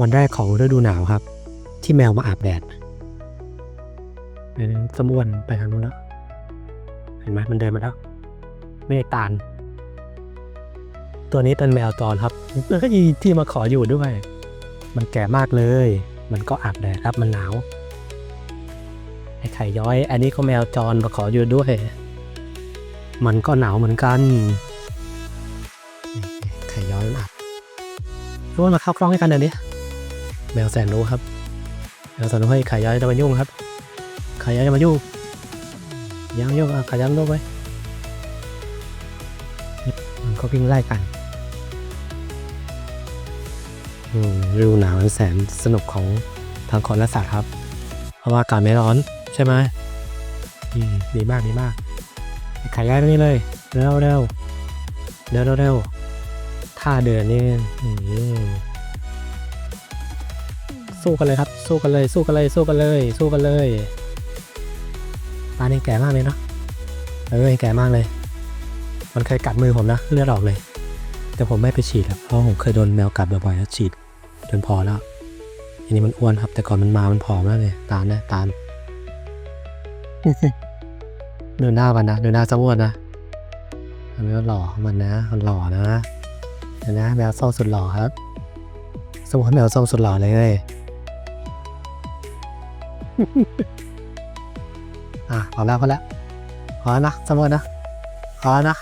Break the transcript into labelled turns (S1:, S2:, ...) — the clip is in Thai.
S1: วันแรกของฤดูหนาวครับ ที่แมวมาอาบแดดเออสมวนไปทางนู้นแล้ว เห็นไหมมันเดินมาแล้วเมฆตาลตัวนี้เป็นแมวจรครับแล้วก็ยีที่มาขออยู่ด้วย มันแก่มากเลย มันก็อาบแดดครับมันหนาวไอ้ไข่ย้อย อันนี้ก็แมวจรมาขออยู่ด้วย มันก็หนาวเหมือนกันไข่ย้อยมันอาบทุกคนมาเข้ากล้องให้กันเดี๋ยวนี้ แมวแสนรู้ครับแมวแสนรู้ให้ไข่ย้อยจะมายุ่งครับไข่ย้อยจะมายุ่งยังมายุ่งอะไข่ย้อยมายุ่งไว้มันก็วิ่งไล่กันอืมฤดูหนาวมันแสนสนุกของทางคนและสัตว์ครับ เพราะว่าอากาศไม่ร้อนใช่ไหมอืมดีมากดีมากขายย้ายไปนี่เลยเร็วเร็วเร็วเร็วเร็วท่าเดินนี่อืม สู้กันเลยครับ สู้กันเลย สู้กันเลย สู้กันเลย สู้กันเลยปลานี่ยแก่มากเลยเนาะ เออแก่มากเลย มันเคยกัดมือผมนะเลือดออกเลย แต่ผมไม่ไปฉีดครับ เพราะผมเคยโดนแมวกัดบ่อยๆแล้วฉีดจนพอแล้วอันนี้มันอ้วนครับ แต่ก่อนมันมา มันผอมแล้วเลยตามนะตามดูหน้ามันนะดูหน้าสมวนนะมันก็หล่อมันนะมันหล่อนะเห็นะแมวส้มสุดหล่อครับ สมวนแมวส้มสุดหล่อเลย อะพอแล้วพอแล้วพอแล้วนะสมมตินะพอแล้วนะ